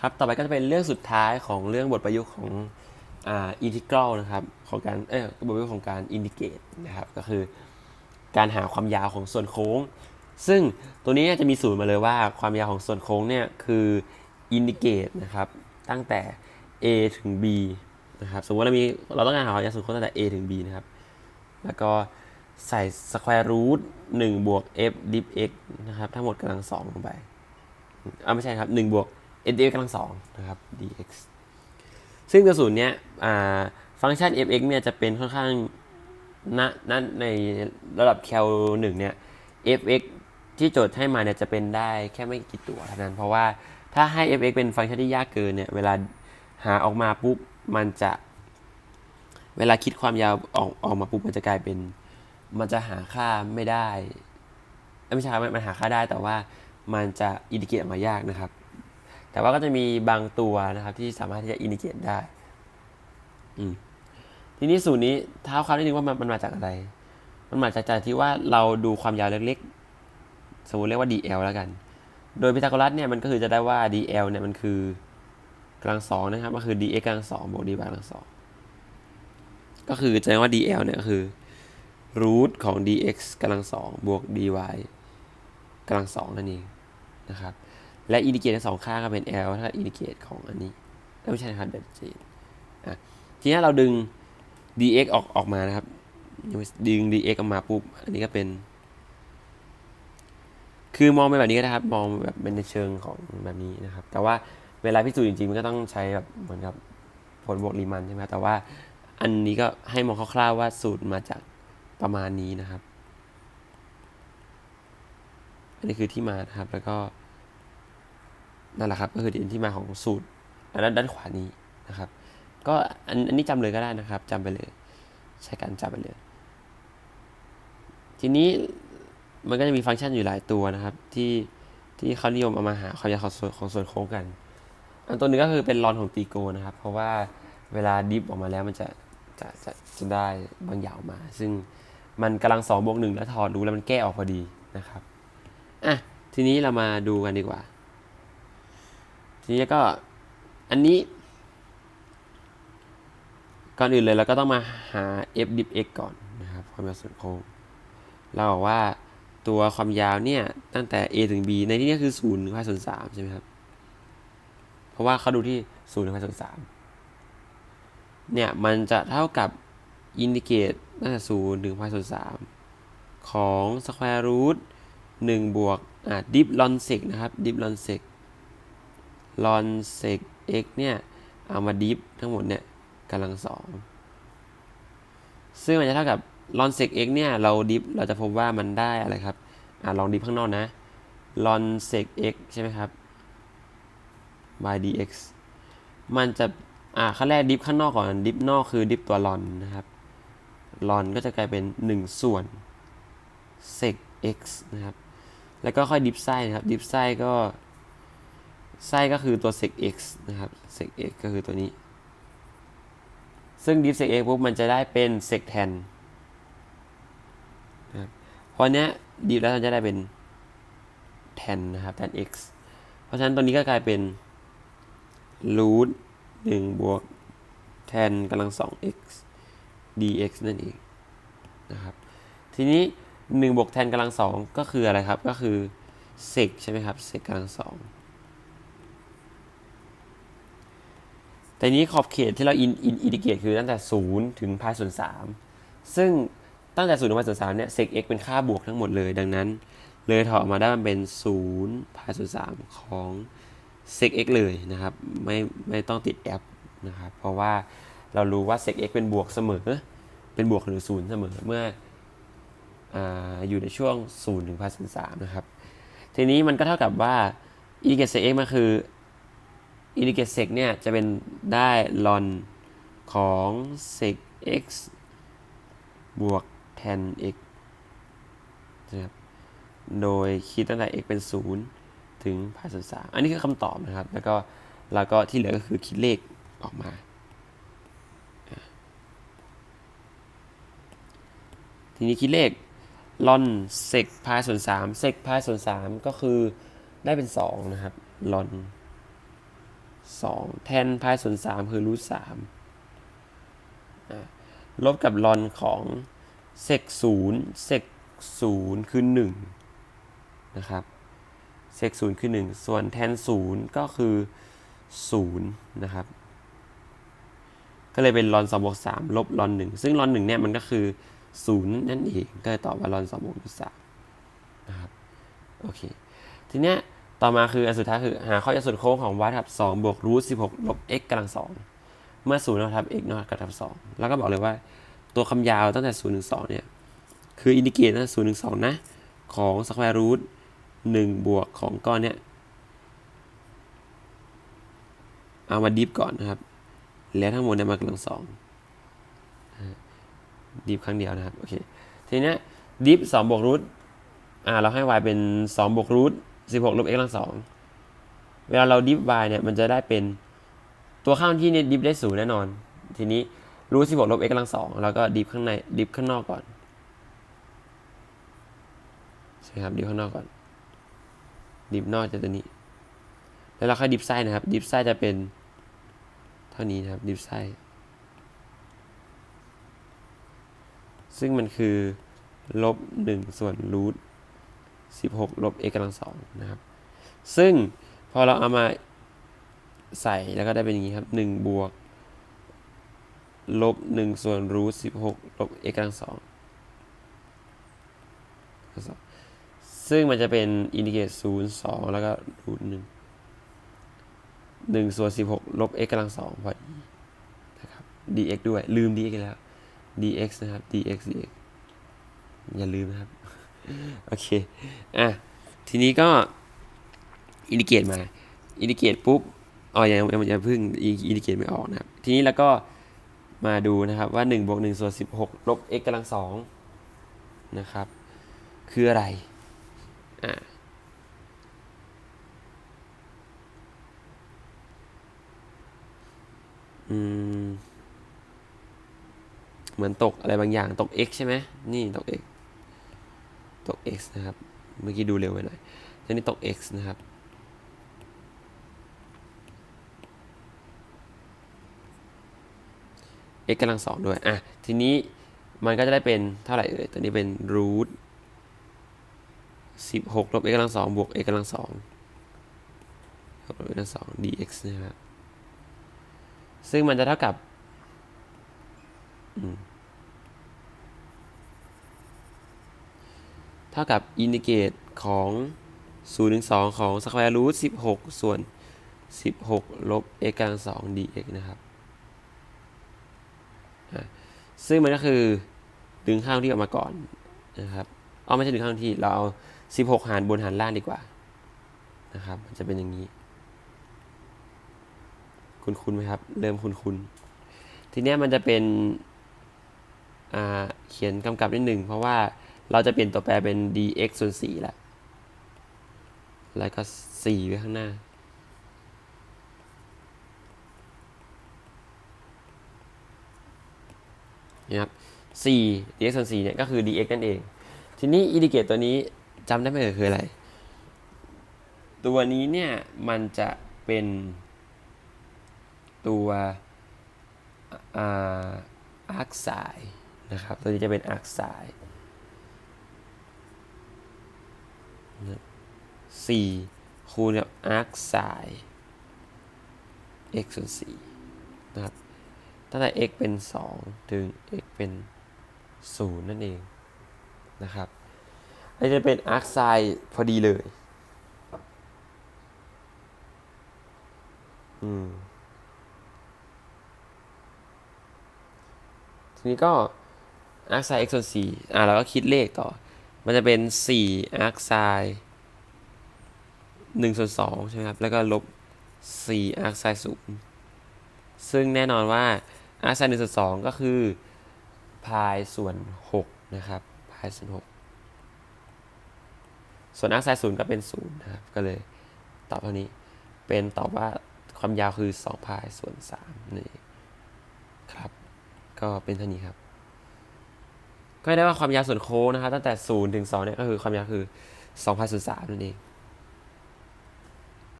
ครับ ต่อไปก็จะเป็นเรื่องสุดท้ายของเรื่องบทประยุกต์ของอินทิกรัลนะครับของการเออบทประยุกต์ของการอินดิเกตนะครับก็คือการหาความยาวของส่วนโค้ง ซึ่งตัวนี้จะมีสูตรมาเลยว่าความยาวของส่วนโค้งเนี่ยคืออินดิเกตนะครับตั้งแต่ a ถึง b นะครับสมมติเรามีเราต้องการหาความยาวส่วนโค้งตั้งแต่ a ถึง b นะครับแล้วก็ใส่สแควร์รูทหนึ่งบวก f div x นะครับทั้งหมดกำลังสองลงไปอ่าไม่ใช่ครับ1บวก n d x กำลังสองนะครับ dx ซึ่งตัวสูตรเนี้ยฟังก์ชัน f(x) เนี่ยจะเป็นค่อนข้างณณในระดับแคลหนึ่งเนี่ย f(x) ที่โจทย์ให้มาเนี่ยจะเป็นได้แค่ไม่กี่ตัวเท่านั้น เพราะว่าถ้าให้ f(x) เป็นฟังก์ชันที่ยากเกินเนี่ยเวลาหาออกมาปุ๊บมันจะ เวลาคิดความยาวออกออกมาปุ๊บมันจะกลายเป็น มันจะหาค่าไม่ได้ไม่ใช่ครับมันมันหาค่าได้แต่ว่ามันจะอินดิเกตออกมายากนะครับ แต่ว่าก็จะมีบางตัวนะครับที่สามารถที่จะอินดิเกตได้ทีนี้สูตรนี้เท้าความนิดนึงว่ามันมาจากอะไร มันมาจากจากที่ว่าเราดูความยาวเล็กๆ สมมติเรียกว่า dl แล้วกัน โดยพีทาโกรัสเนี่ยมันก็คือจะได้ว่า dl เนี่ยมันคือกำลังสองนะครับก็คือ dx กำลังสองบวก dy กำลังสองก็คือจะเรียกว่า dl เนี่ยคือรูทของ dx กำลังสองบวก dy กำลังสองนั่นเองนะครับ และอินดิเกตทั้งสองข้างก็เป็น L ถ้าอินดิเกตของอันนี้ไม่ใช่นะครับเดจอะทีนี้เราดึง dx ออกออกมานะครับ ดึง dx ออกมาปุ๊บ อันนี้ก็เป็น คือมองไปแบบนี้ก็ได้ครับ มองแบบเป็นในเชิงของแบบนี้นะครับ แต่ว่าเวลาพิสูจน์จริงๆ มันก็ต้องใช้แบบเหมือนกับผลบวกรีมันใช่ไหมแต่ว่าอันนี้ก็ให้มองคร่าวๆว่าสูตรมาจากประมาณนี้นะครับ อันนี้คือที่มานะครับ แล้วก็ นั่นแหละครับก็คือดินที่มาของสูตรอันนั้นด้านขวานี้นะครับ ก็อันอันนี้จำเลยก็ได้นะครับจำไปเลย ใช้การจำไปเลย ทีนี้มันก็จะมีฟังก์ชันอยู่หลายตัวนะครับ ที่ที่เขานิยมเอามาหาความยาวของส่วนของส่วนโค้งกัน อันตัวหนึงก็คือเป็นลอนของตีโกนะครับ เพราะว่าเวลาดิฟออกมาแล้วมันจะจะจะจะได้บางอย่างออกมา ซึ่งมันกำลังสองบวกหนึ่งแล้วถอดดูแล้วมันแก้ออกพอดีนะครับอะทีนี้เรามาดูกันดีกว่า ทีนี้ก็อันนี้ ก่อนอื่นเลยเราก็ต้องมาหา f div x ก่อนนะครับความยาวส่วนโค้งเราบอกว่าตัวความยาวเนี่ยตั้งแต่ a ถึง b ในที่นี้คือ0ถึงพายส่วน3ใช่ไหมครับ เพราะว่าเขาดูที่0ถึงพายส่วน3เนี่ยมันจะเท่ากับอินดิเกตตั้งแต่0ถึงพายส่วน3ของ square root 1บวกอ่า div ln sec นะครับ div ln sec ln sec x เนี่ย เอามาดิฟทั้งหมดเนี่ยกำลังสองซึ่งมันจะเท่ากับ ln sec x เนี่ย เราดิฟเราจะพบว่ามันได้อะไรครับอ่าลองดิฟข้างนอกนะ ln sec x ใช่ไหมครับ by dx มันจะอ่าขั้นแรกดิฟข้างนอกก่อนดิฟนอกคือดิฟตัว ln นะครับ ln ก็จะกลายเป็น 1 ส่วน sec x นะครับ แล้วก็ค่อยดิฟไส้นะครับ ดิฟไส้ก็ ไส้ก็คือตัว sec x นะครับ sec x ก็คือตัวนี้ ซึ่ง div sec x ปุ๊บมันจะได้เป็น sec tan นะครับพราะเนี้ย div แล้วมันจะได้เป็น tan นะครับ tan x เพราะฉะนั้นตัวนี้ก็กลายเป็น root 1บวก tan กำลัง 2x dx นั่นเองนะครับ ทีนี้ 1 บวก tan กำลัง 2 ก็คืออะไรครับ ก็คือ sec ใช่ไหมครับ sec กำลัง 2 แต่นี้ขอบเขตที่เราอินอินอินดิเกตคือตั้งแต่0ถึงพายส่วน3ซึ่งตั้งแต่0ถึงพายส่วน3เนี่ย sec x เป็นค่าบวกทั้งหมดเลยดังนั้น เลยถอดออกมาได้มันเป็น0พายส่วน3ของ sec x เลยนะครับ ไม่ไม่ต้องติดแอปนะครับ เพราะว่าเรารู้ว่า sec x เป็นบวกเสมอ เป็นบวกหรือ0เสมอเมื่อออยู่ในช่วง0ถึงพายส่วน3นะครับ ทีนี้มันก็เท่ากับว่าอินดิเกต sec x มันคือ อินดิเกตเซกเนี่ยจะเป็นได้ลอนของ sec x บวก tan x นะครับ โดยคิดตั้งแต่ x เป็น 0 ถึงพายส่วน3อันนี้คือคำตอบนะครับ แล้วก็แล้วก็ที่เหลือก็คือคิดเลขออกมา ทีนี้คิดเลขลอน sec พายส่วน3 sec พายส่วน3ก็คือได้เป็น 2 นะครับลอน สองแทนพายส่วนสามคือรูทสามลบกับลอนของเซกศูนย์เซกศูนย์คือหนึ่งนะครับเซกศูนย์คือหนึ่งส่วนแทนศูนย์ก็คือศูนย์นะครับ ก็เลยเป็นลอนสองบวกสามลบลอนหนึ่งซึ่งลอนหนึ่งเนี่ยมันก็คือศูนย์นั่นเอง ก็เลยตอบว่าลอนสองบวกรูทสามนะครับ โอเค ทีเนี้ย ต่อมาคืออันสุดท้ายคือหาข้อยส่วนโค้งของ y ทับ2บวกรูท16ลบ x กำลัง2เมื่อ0เท่าทับ x นอกกับทับ2แล้วก็บอกเลยว่าตัวคำยาวตั้งแต่0ถึง2เนี่ย คืออินดิเกตตั้งแต่0ถึง2นะ ของสแควร์รูท1บวกของก้อนเนี้ยเอามาดิฟก่อนนะครับ แล้วทั้งหมดเนี่ยมากำลัง2ดิฟครั้งเดียวนะครับ โอเค ทีเนี้ยดิฟ2บวกรูทอ่าเราให้ y เป็น2บวกรูท 16ลบ x กำลัง2เวลาเราดิฟ y เนี่ยมันจะได้เป็นตัวข้างที่เนี่ยดิฟได้ศูนย์แน่นอน ทีนี้รูท16ลบ x กำลัง2แล้วก็ดิฟข้างในดิฟข้างนอกก่อนใช่ครับดิฟข้างนอกก่อน ดิฟนอกจะตัวนี้ แล้วเราค่อยดิฟไส้นะครับ ดิฟไส้จะเป็น เท่านี้นะครับดิฟไส้ซึ่งมันคือลบ1ส่วนรูท 16 ลบ x กำลังสองนะครับ ซึ่งพอเราเอามาใส่แล้วก็ได้เป็นอย่างนี้ครับ 1 บวก ลบ 1 ส่วนรูท16 ลบ x กำลังสองซึ่งมันจะเป็นอินดิเกต0 2แล้วก็รูท1 1ส่วน16ลบ x กำลังสองพอดีนะครับ dx ด้วยลืม dx แล้ว dx นะครับ dx dx อย่าลืมนะครับ โอเค อะ ทีนี้ก็อินดิเกตมา อินดิเกตปุ๊บอ๋อยังยังยังพิ่งอินดิเกตไม่ออกนะครับ ทีนี้แล้วก็มาดูนะครับว่า1บวก1ส่วน16ลบ x กำลังสองนะครับ คืออะไร อะอืม เหมือนตกอะไรบางอย่างตก x ใช่ไหม นี่ตก x ตก x นะครับ เมื่อกี้ดูเร็วไปหน่อยทีนี้ตก x นะครับ x กำลังสองด้วย อะ ทีนี้มันก็จะได้เป็นเท่าไหร่เอ่ยตัวนี้เป็น root สิบหกลบ x กำลังสองบวก x กำลังสองลบ x กำลังสอง dx นะครับ ซึ่งมันจะเท่ากับ อืม ท่ากับอินดิเกตของ 0 ถึง 2 ของสแควร์รูท16 ส่วน 16 ลบ x กำลัง 2 dx นะครับ ซึ่งมันก็คือดึงข้างที่ออกมาก่อนนะครับเอาไม่ใช่ดึงข้างที่ เราเอา 16 หารบนหารล่างดีกว่านะครับมันจะเป็นอย่างนี้ คุณคุณไหมครับ เริ่มคุณคุณทีนี้มันจะเป็นเขียนกำกับนิดหนึ่งเพราะว่า เราจะเปลี่ยนตัวแปรเป็น dx ส่วน4แล้ว แล้วก็ 4 ไว้ข้างหน้านี่ครับ4 dx ส่วน4เนี่ยก็คือ dx นั่นเอง ทีนี้อินดิเกตตัวนี้จำได้ไหมเอ่ยคืออะไร ตัวนี้เนี่ย มันจะเป็นตัวอาร์คไซนะครับ ตัวนี้จะเป็นอาร์คไซ สี่คูณกับอาร์คไซ x ส่วนสี่นะครับตั้งแต่ x เป็น 2 ถึง x เป็น 0 นั่นเองนะครับอันนี้จะเป็นอาร์คไซพอดีเลย อืม ทีนี้ก็อาร์คไซ x ส่วนสี่อ่าเราก็คิดเลขต่อ มันจะเป็นสี่อาร์คไซหนึ่งส่วนสองใช่ไหมครับ แล้วก็ลบสี่อาร์คไซศูนย์ซึ่งแน่นอนว่าอาร์คไซหนึ่งส่วนสองก็คือพายส่วนหกนะครับพายส่วนหกส่วนอาร์คไซศูนย์ก็เป็นศูนย์นะครับ ก็เลยตอบเท่านี้เป็นตอบว่าความยาวคือสองพายส่วนสามนี่ครับ ก็เป็นเท่านี้ครับ ก็ได้ว่าความยาวส่วนโค้งนะครับตั้งแต่0ถึง2เนี่ยก็คือความยาวคือ 2π ส่วน3นั่นเอง